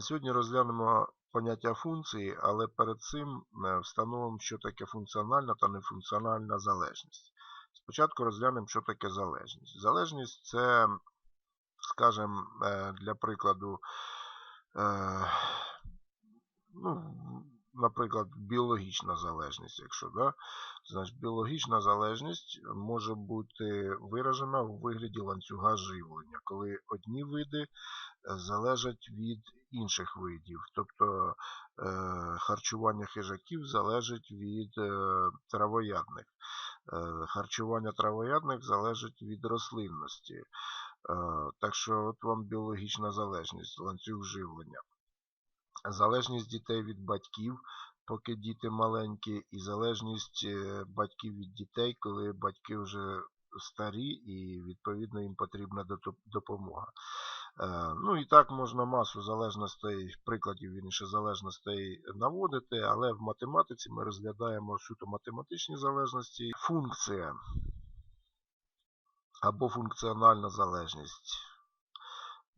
Сьогодні розглянемо поняття функції, але перед цим е, встановимо, що таке функціональна та нефункціональна залежність. Спочатку розглянемо, що таке залежність. Залежність це, скажімо, е, для прикладу, е, ну, наприклад, біологічна залежність, якщо да, значить біологічна залежність може бути виражена у вигляді ланцюга живлення, коли одні види е, залежать від інших видів. Тобто е, харчування хижаків залежить від е, травоядних. Харчування травоядних залежить від рослинності. Так що от вам біологічна залежність, ланцюг живлення. Залежність дітей від батьків, поки діти маленькі, і залежність е, батьків від дітей, коли батьки вже старі і відповідно їм потрібна допомога. Е, Ну і так можна масу залежностей, прикладів вірніше залежностей наводити, але в математиці ми розглядаємо суто математичні залежності. Функція або функціональна залежність.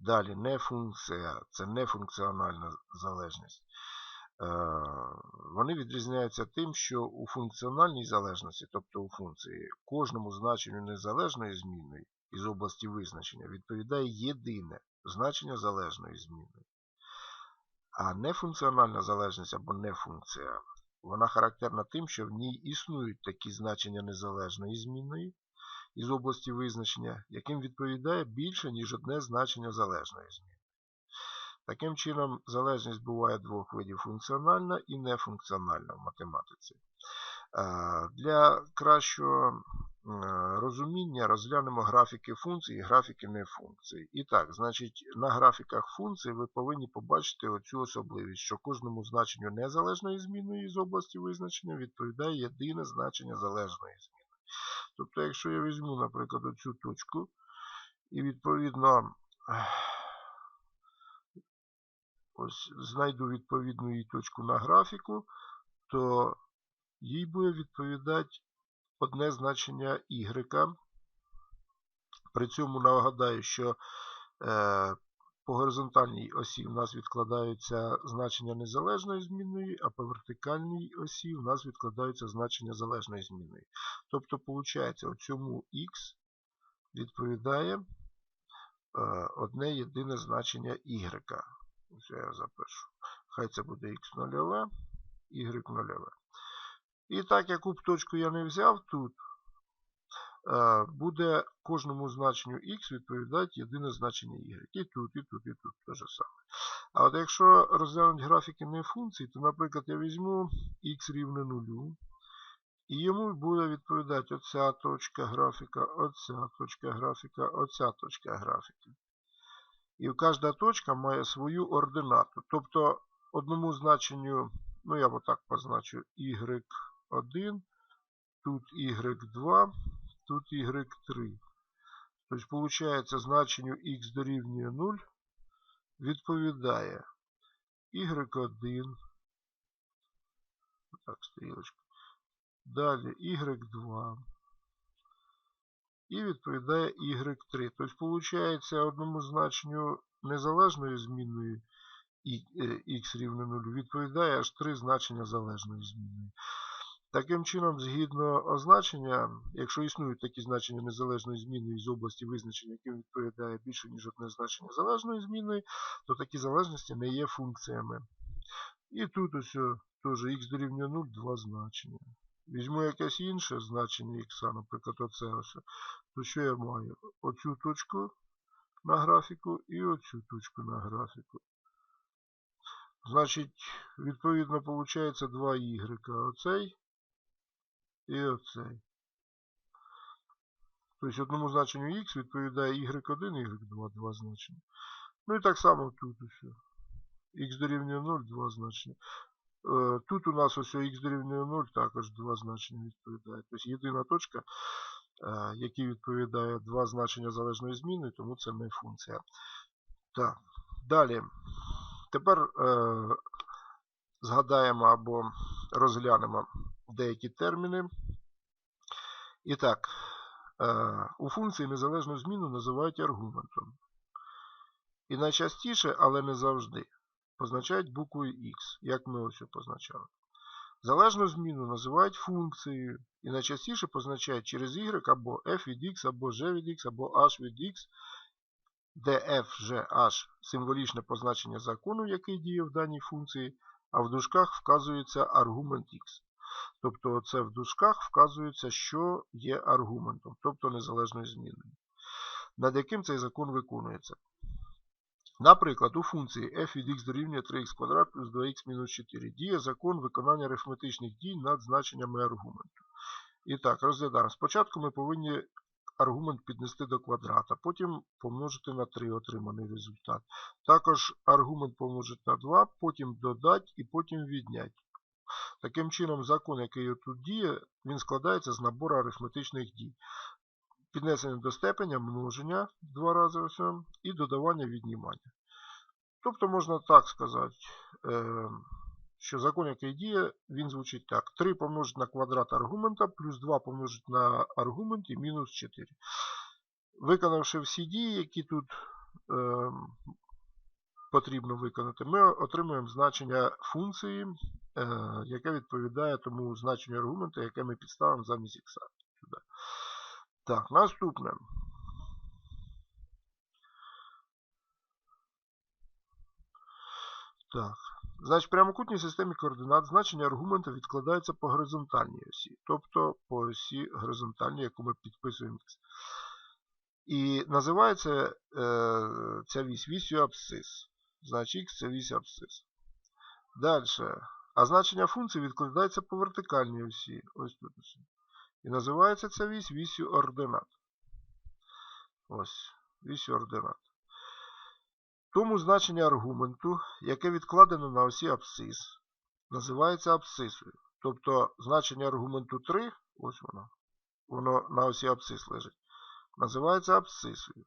Далі нефункція це нефункціональна залежність. Е, Вони відрізняються тим, що у функціональній залежності, тобто у функції, кожному значенню незалежної зміни із області визначення відповідає єдине значення залежної зміни. А нефункціональна залежність або нефункція, вона характерна тим, що в ній існують такі значення незалежної змінної із області визначення, яким відповідає більше, ніж одне значення залежної зміни. Таким чином, залежність буває двох видів функціональна і нефункціональна в математиці. Е, Для кращого е, розуміння розглянемо графіки функцій і графіки нефункцій. І так, значить, на графіках функцій ви повинні побачити оцю особливість, що кожному значенню незалежної зміни з області визначення відповідає єдине значення залежної зміни. Тобто, якщо я візьму, наприклад, оцю точку і відповідно ось знайду відповідну її точку на графіку, то їй буде відповідати одне значення y. При цьому нагадаю, що е, по горизонтальній осі в нас відкладаються значення незалежної змінної, а по вертикальній осі в нас відкладаються значення залежної змінної. Тобто, виходить, цьому x відповідає е, одне єдине значення y. Ось я запишу. Хай це буде x нульове, y нульове. І так, яку б точку я не взяв тут, буде кожному значенню x відповідати єдине значення y. І тут, і тут, і тут те же саме. А от якщо розглянути графіки не функцій, то, наприклад, я візьму x рівне нулю, і йому буде відповідати оця точка графіка, оця точка графіка, оця точка графіка. І кожна точка має свою ординату. Тобто одному значенню, ну я отак позначу y1, тут y2, тут y3. Тобто, виходить, значенню x дорівнює 0 відповідає y1. Так, стрілочка. Далі y2. І відповідає y3. Тобто, виходить, одному значенню незалежної змінної x рівне 0 відповідає аж три значення залежної змінної. Таким чином, згідно означення, якщо існують такі значення незалежної зміни з області визначення, яким відповідає більше, ніж одне значення залежної зміни, то такі залежності не є функціями. І тут ось теж x дорівнює 0, два значення. Візьму якесь інше значення х, наприклад, оце ось, то що я маю? Оцю точку на графіку і оцю точку на графіку. Значить, відповідно, виходить 2 y. Оцей і оцей. Тобто одному значенню x відповідає y1 і y2, два значення. Ну і так само тут усе. x дорівнює 0, два значення. Е, Тут у нас ось x дорівнює 0, також два значення відповідає. Тобто єдина точка, е, якій відповідає два значення залежної зміни, тому це не функція. Так, далі. Тепер е, згадаємо або розглянемо деякі терміни. І так, е, у функції незалежну зміну називають аргументом. І найчастіше, але не завжди, позначають буквою X, як ми ось позначали. Залежну зміну називають функцією і найчастіше позначають через y або f від x, або g від x, або h від x, де f, g, h символічне позначення закону, який діє в даній функції, а в дужках вказується аргумент x. Тобто це в дужках вказується, що є аргументом, тобто незалежною зміною, над яким цей закон виконується. Наприклад, у функції f від x дорівнює 3х квадрат плюс 2х мінус 4 діє закон виконання арифметичних дій над значеннями аргументу. І так, розглядаємо. Спочатку ми повинні аргумент піднести до квадрата, потім помножити на 3 отриманий результат. Також аргумент помножити на 2, потім додати і потім відняти. Таким чином, закон, який тут діє, він складається з набору арифметичних дій. Піднесення до степеня, множення два рази ось, і додавання віднімання. Тобто можна так сказати, е, що закон, який діє, він звучить так. 3 помножити на квадрат аргумента, плюс 2 помножити на аргумент і мінус 4. Виконавши всі дії, які тут е, потрібно виконати, ми отримуємо значення функції, е, яке відповідає тому значенню аргумента, яке ми підставимо замість х. Так, наступне. Так. Значить, в прямокутній системі координат значення аргумента відкладається по горизонтальній осі, тобто по осі горизонтальній, яку ми підписуємо. І називається е, ця вісь вісю абсцис. Значить, х це абсцис. Далі. А значення функції відкладається по вертикальній осі. Ось тут. І називається ця вісь вісю ординат. Ось, вісю ординат. Тому значення аргументу, яке відкладено на осі абсцис, називається абсцисою. Тобто значення аргументу 3, ось воно, воно на осі абсцис лежить, називається абсцисою.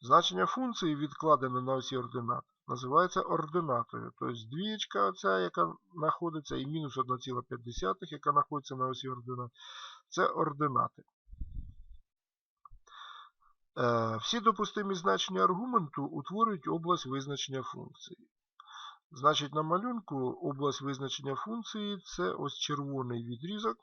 Значення функції, відкладене на осі ординат, називається ординатою. Тобто двієчка, оця, яка знаходиться, і мінус 1,5, яка знаходиться на осі ординат, це ординати. Е, всі допустимі значення аргументу утворюють область визначення функції. Значить, на малюнку область визначення функції це ось червоний відрізок.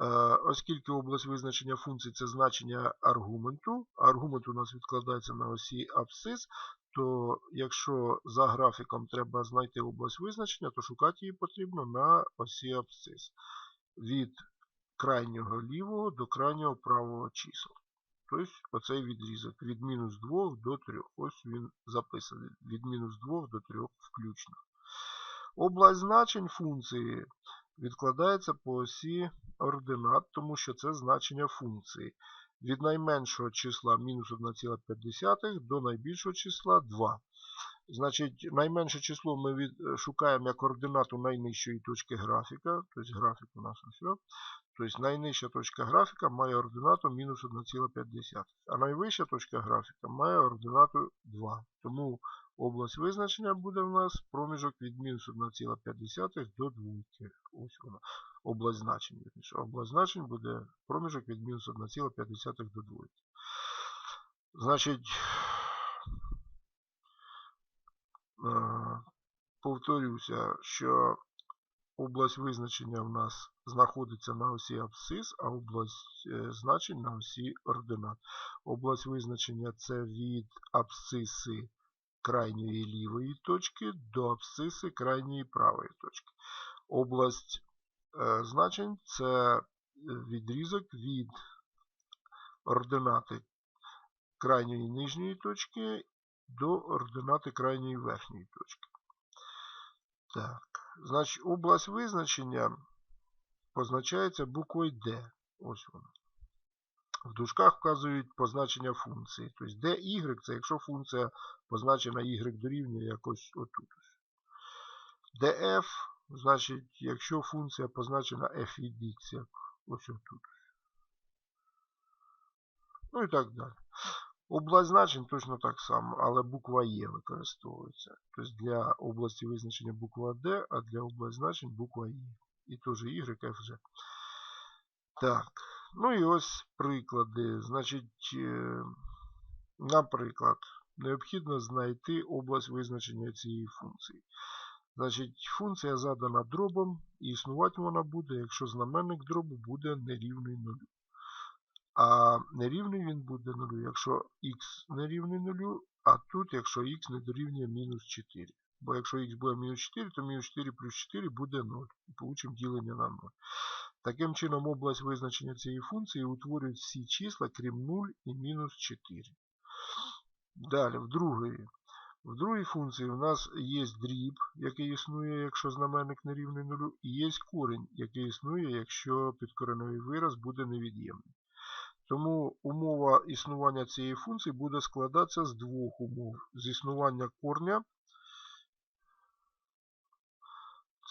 Е, оскільки область визначення функції це значення аргументу, аргумент у нас відкладається на осі абсцис, то якщо за графіком треба знайти область визначення, то шукати її потрібно на осі абсцис. Від крайнього лівого до крайнього правого числа. Тобто оцей відрізок від мінус 2 до 3. Ось він записаний. Від мінус 2 до 3 включно. Область значень функції відкладається по осі ординат, тому що це значення функції. Від найменшого числа мінус 1,5 до найбільшого числа 2. Значить, найменше число ми від, шукаємо як координату найнижчої точки графіка. Тобто графік у нас ось. Тобто найнижча точка графіка має ординату мінус 1,5. А найвища точка графіка має ординату 2. Тому область визначення буде в нас проміжок від мінус 1,5 до 2. Ось вона. Область значень. Область значень буде проміжок від мінус 1,5 до 2. Значить, е, повторюся, що Область визначення в нас знаходиться на осі абсцис, а область е, значень на осі ординат. Область визначення це від абсциси крайньої лівої точки до абсциси крайньої правої точки. Область значень це відрізок від ординати крайньої нижньої точки до ординати крайньої верхньої точки. Так. Значить, область визначення позначається буквою D. Ось вона. В дужках вказують позначення функції. Тобто dy це якщо функція позначена y дорівнює якось отут. df, значить, якщо функція позначена f від x, ось отут. Ну і так далі. Область значень точно так само, але буква Е використовується. Тобто для області визначення буква Д, а для області значень буква Е. І теж Y, F, G. Так. Ну і ось приклади. Значить, е, наприклад, необхідно знайти область визначення цієї функції. Значить, функція задана дробом, і існувати вона буде, якщо знаменник дробу буде нерівний нулю. А нерівний він буде нулю, якщо х нерівний нулю, а тут, якщо х не дорівнює мінус 4. Бо якщо х буде мінус 4, то мінус 4 плюс 4 буде 0. І получимо ділення на 0. Таким чином, область визначення цієї функції утворюють всі числа, крім 0 і мінус 4. Далі, в другої. В другій функції у нас є дріб, який існує, якщо знаменник не рівний нулю, і є корінь, який існує, якщо підкореневий вираз буде невід'ємний. Тому умова існування цієї функції буде складатися з двох умов. З існування корня,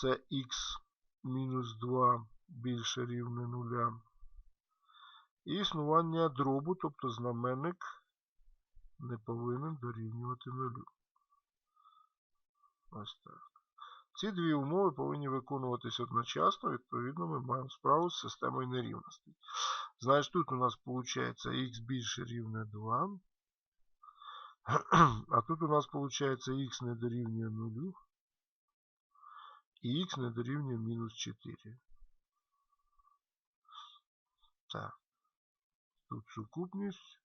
це х мінус 2 більше рівне нуля. І існування дробу, тобто знаменник не повинен дорівнювати нулю. Ось так. Ці дві умови повинні виконуватись одночасно, відповідно, ми маємо справу з системою нерівностей. Значить, тут у нас виходить х більше рівне 2. А тут у нас виходить х не дорівнює 0 і х не дорівнює мінус 4. Так. Тут сукупність.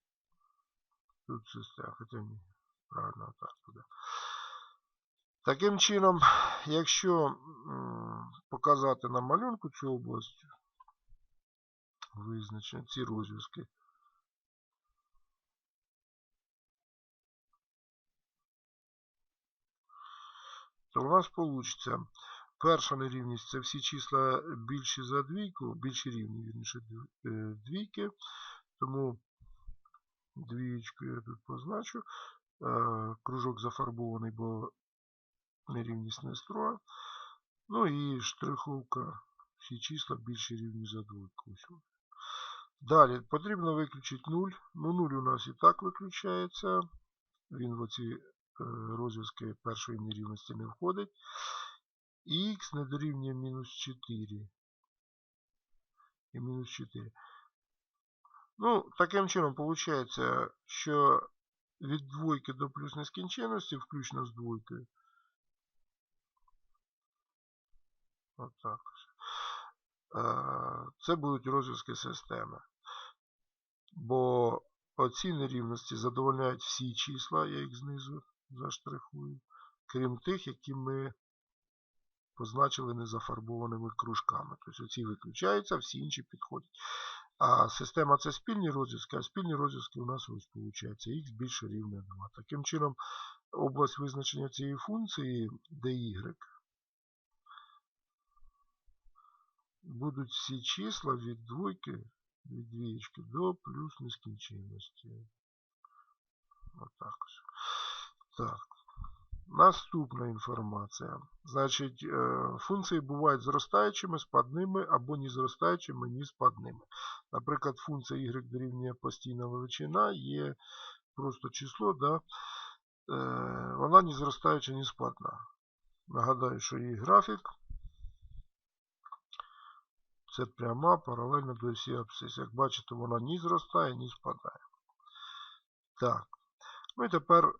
Тут система. Хоча ні, правильно так буде. Таким чином, якщо показати на малюнку цю область, визначення, ці розв'язки, то у нас вийде перша нерівність це всі числа більші за двійку, більші рівні, вірніше е, двійки. Тому двієчку я тут позначу. Е, кружок зафарбований, бо нерівність не строя. Ну і штриховка. Всі числа більші рівні за двойку. Далі потрібно виключити 0. Ну 0 у нас і так виключається. Він в оці е, розв'язки першої нерівності не входить. І х не дорівнює мінус 4. І мінус 4. Ну, таким чином, виходить, що від двойки до плюс нескінченності, включно з двойкою, Отак. Е, це будуть розв'язки системи. Бо оці нерівності задовольняють всі числа, я їх знизу заштрихую, крім тих, які ми позначили незафарбованими кружками. Тобто оці виключаються, всі інші підходять. А система це спільні розв'язки, а спільні розв'язки у нас ось виходить х більше рівне 2. Таким чином, область визначення цієї функції dy будуть всі числа від двойки, від двієчки до плюс нескінченності. Отак. Так. Наступна інформація. Значить, е, функції бувають зростаючими, спадними або ні зростаючими, ні спадними. Наприклад, функція y дорівнює постійна величина є просто число, да? Е, вона ні зростаюча, ні спадна. Нагадаю, що її графік це пряма паралельно до осі абсцис. Як бачите, вона ні зростає, ні спадає. Так. Ну і тепер,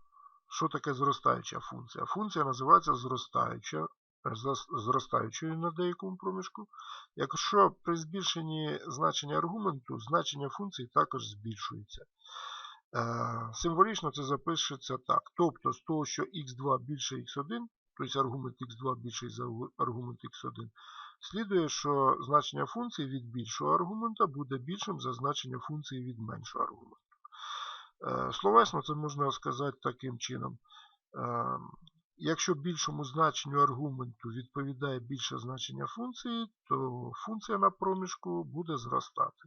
що таке зростаюча функція? Функція називається зростаюча, зростаючою на деякому проміжку. Якщо при збільшенні значення аргументу, значення функції також збільшується. Е, символічно це запишеться так. Тобто, з того, що х2 більше х1, тобто аргумент х2 більший за аргумент х1, Слідує, що значення функції від більшого аргумента буде більшим за значення функції від меншого аргументу. Е, словесно це можна сказати таким чином. Е, якщо більшому значенню аргументу відповідає більше значення функції, то функція на проміжку буде зростати.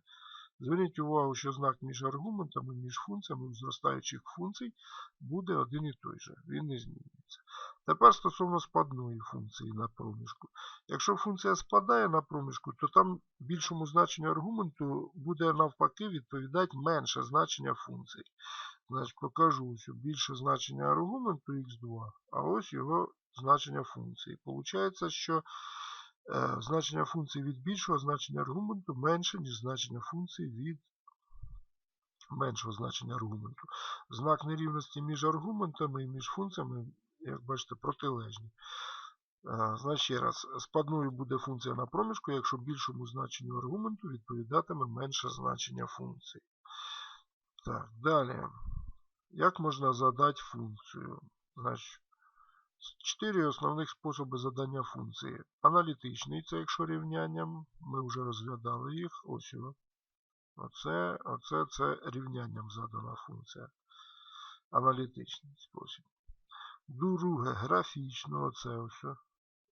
Зверніть увагу, що знак між аргументами, між функціями зростаючих функцій буде один і той же. Він не змінюється. Тепер стосовно спадної функції на проміжку. Якщо функція спадає на проміжку, то там більшому значенню аргументу буде навпаки відповідати менше значення функції. Значить, покажу, що більше значення аргументу х2, а ось його значення функції. Получається, що значення функції від більшого значення аргументу менше, ніж значення функції від меншого значення аргументу. Знак нерівності між аргументами і між функціями, як бачите, протилежні. Е, Значить, ще раз, спадною буде функція на проміжку, якщо більшому значенню аргументу відповідатиме менше значення функції. Так, далі. Як можна задати функцію? Значить, чотири основних способи задання функції. Аналітичний, це якщо рівнянням, ми вже розглядали їх. Ось. Оце, оце це рівнянням задана функція. Аналітичний спосіб. Друге, графічно, оце ось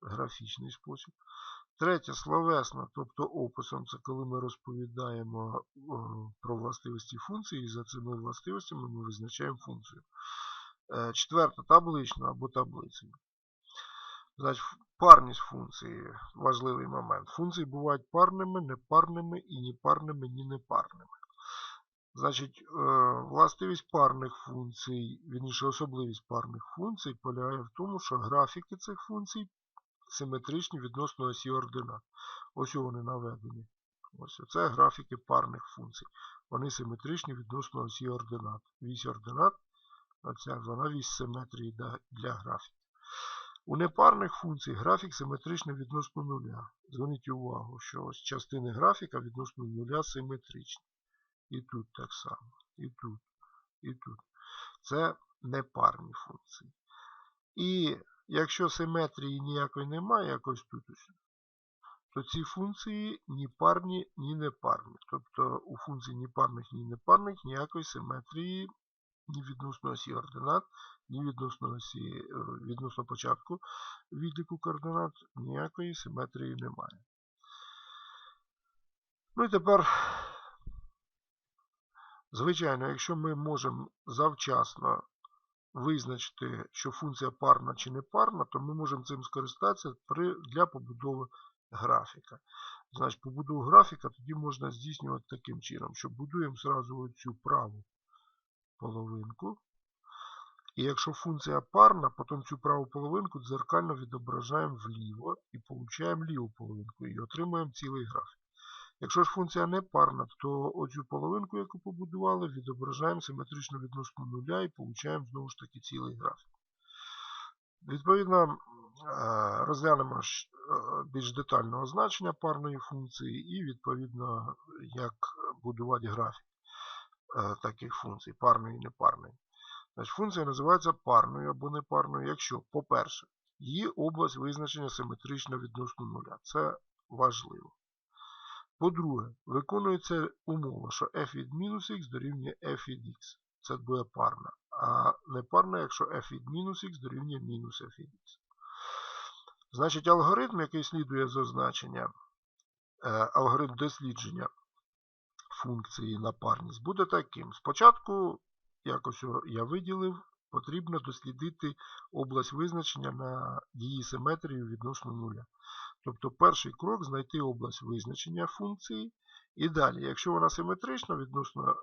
графічний спосіб. Третє, словесно, тобто описом, це коли ми розповідаємо о, про властивості функції, і за цими властивостями ми визначаємо функцію. Е, Четверте, таблично або таблицею. Значить, парність функції важливий момент. Функції бувають парними, непарними і ні парними, ні непарними. Значить, е, властивість парних функцій, вірніше особливість парних функцій полягає в тому, що графіки цих функцій симетричні відносно осі ординат. Ось вони наведені. Ось Це графіки парних функцій. Вони симетричні відносно осі ординат. Вісь ординат, оця вісь симетрії для графіків. У непарних функцій графік симетричний відносно нуля. Зверніть увагу, що ось частини графіка відносно нуля симетричні. І тут так само. І тут, і тут. Це непарні функції. І якщо симетрії ніякої немає, якось тут ось, то ці функції ні парні, ні непарні. Тобто у функцій ні парних, ні непарних ніякої симетрії ні відносно осі ординат, ні відносно осі, відносно початку відліку координат ніякої симетрії немає. Ну і тепер, звичайно, якщо ми можемо завчасно визначити, що функція парна чи не парна, то ми можемо цим скористатися для побудови графіка. Значить, побудову графіка тоді можна здійснювати таким чином, що будуємо зразу оцю праву половинку. І якщо функція парна, потім цю праву половинку дзеркально відображаємо вліво і получаємо ліву половинку і отримуємо цілий графік. Якщо ж функція не парна, то оцю половинку, яку побудували, відображаємо симетрично відносно нуля і получаємо знову ж таки цілий графік. Відповідно, розглянемо більш детального значення парної функції і, відповідно, як будувати графік таких функцій, парної і непарної. Значить, Функція називається парною або непарною, якщо, по-перше, її область визначення симетрична відносно нуля. Це важливо. По-друге, виконується умова, що f від мінус х дорівнює f від x. Це буде парна. А непарна, якщо f від мінус х дорівнює мінус f від x. Значить, алгоритм, який слідує з означення, е, алгоритм дослідження функції на парність, буде таким. Спочатку, якось я виділив, потрібно дослідити область визначення на її симетрію відносно нуля. Тобто перший крок знайти область визначення функції. І далі, якщо вона симетрична відносно е,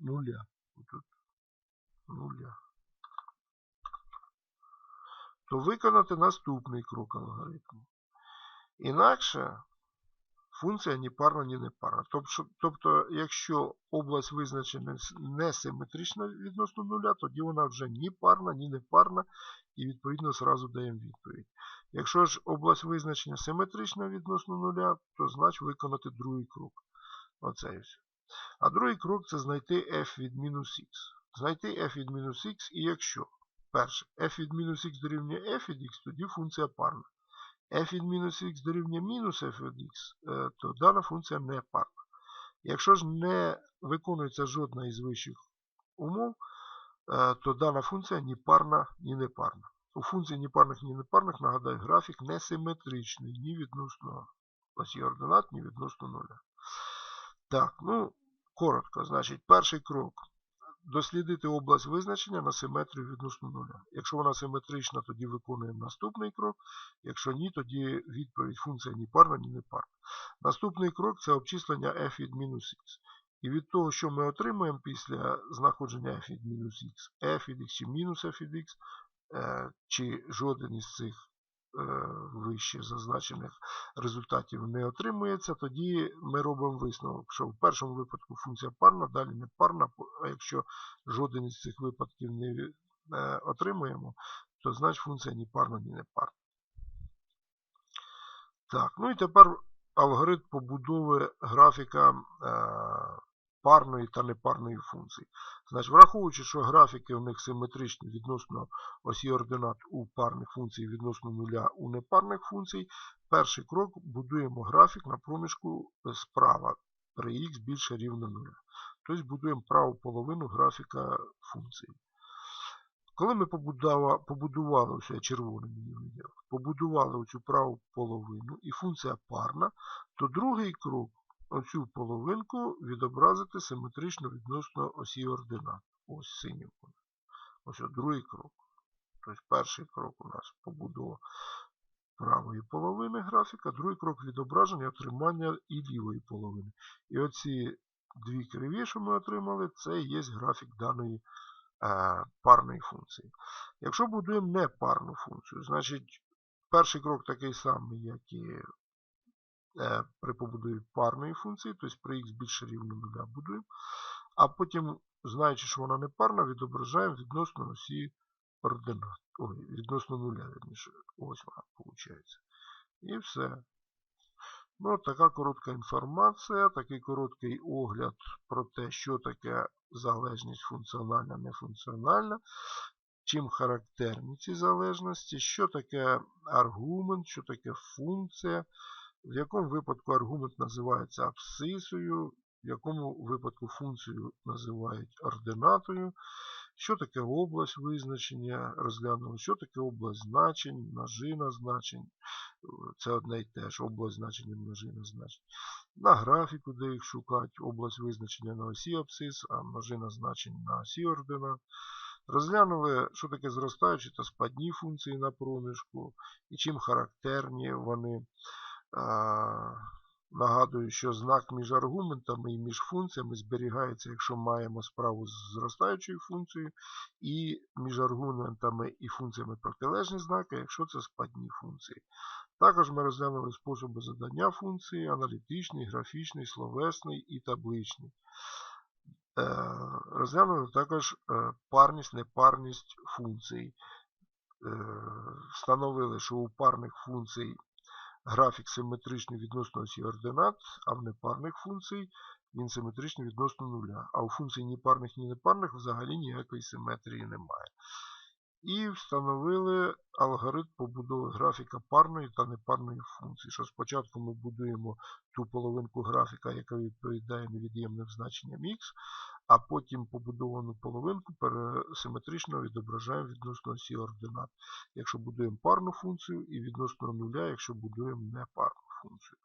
нуля, тут, нуля, то виконати наступний крок алгоритму. Інакше функція ні парна, ні не парна. Тобто, якщо область визначена не симетрична відносно нуля, тоді вона вже ні парна, ні не парна, і відповідно зразу даємо відповідь. Якщо ж область визначення симетрична відносно нуля, то значить виконати другий крок. Оце все. А другий крок це знайти f від мінус х. Знайти f від мінус х, і якщо перше f від мінус х дорівнює f від х, тоді функція парна f від мінус х дорівнює мінус f від х, е, то дана функція не парна. Якщо ж не виконується жодна із вищих умов, е, то дана функція ні парна, ні непарна. У функції ні парних, ні непарних, нагадаю, графік несиметричний ні відносно осі ординат, ні відносно нуля. Так, ну, коротко, значить, перший крок дослідити область визначення на симетрію відносно нуля. Якщо вона симетрична, тоді виконуємо наступний крок. Якщо ні, тоді відповідь функція ні парна, ні не парна. Наступний крок це обчислення f від мінус х. І від того, що ми отримаємо після знаходження f від мінус х, f від x чи мінус f від x, е, чи жоден із цих вище зазначених результатів не отримується, тоді ми робимо висновок, що в першому випадку функція парна, далі не парна, а якщо жоден із цих випадків не е, отримуємо, то значить функція ні парна, ні не парна. Так, ну і тепер алгоритм побудови графіка е, парної та непарної функцій. Значить, враховуючи, що графіки у них симетричні відносно осі ординат у парних функцій відносно нуля у непарних функцій, перший крок будуємо графік на проміжку справа при х більше рівно нуля. Тобто будуємо праву половину графіка функції. Коли ми побудували, побудували ось я червоним побудували оцю праву половину і функція парна, то другий крок оцю половинку відобразити симетрично відносно осі ординат. Ось синім. Ось другий крок. Тобто перший крок у нас побудова правої половини графіка, другий крок відображення отримання і лівої половини. І оці дві криві, що ми отримали, це є графік даної е, парної функції. Якщо будуємо непарну функцію, значить перший крок такий самий, як і при побудові парної функції, тобто при х більше рівно нуля будуємо. А потім, знаючи, що вона не парна, відображаємо відносно осі ординат. Ой, відносно нуля, верніше. Ось вона виходить. І все. Ну, така коротка інформація, такий короткий огляд про те, що таке залежність функціональна, нефункціональна, чим характерні ці залежності, що таке аргумент, що таке функція в якому випадку аргумент називається абсцисою, в якому випадку функцію називають ординатою, що таке область визначення, розглянули, що таке область значень, множина значень. Це одне й те ж, область значення, множина значень. На графіку, де їх шукати, область визначення на осі абсцис, а множина значень на осі ординат. Розглянули, що таке зростаючі та спадні функції на проміжку, і чим характерні вони. Нагадую, що знак між аргументами і між функціями зберігається, якщо маємо справу з зростаючою функцією, і між аргументами і функціями протилежні знаки, якщо це спадні функції. Також ми розглянули способи задання функції, аналітичний, графічний, словесний і табличний. Е, розглянули також е, парність, непарність функцій. Е, встановили, що у парних функцій графік симетричний відносно осі ординат, а в непарних функцій він симетричний відносно нуля. А у функцій ні парних, ні непарних взагалі ніякої симетрії немає. І встановили алгоритм побудови графіка парної та непарної функції. Що спочатку ми будуємо ту половинку графіка, яка відповідає невід'ємним значенням х, а потім побудовану половинку симетрично відображаємо відносно осі ординат, якщо будуємо парну функцію, і відносно нуля, якщо будуємо непарну функцію.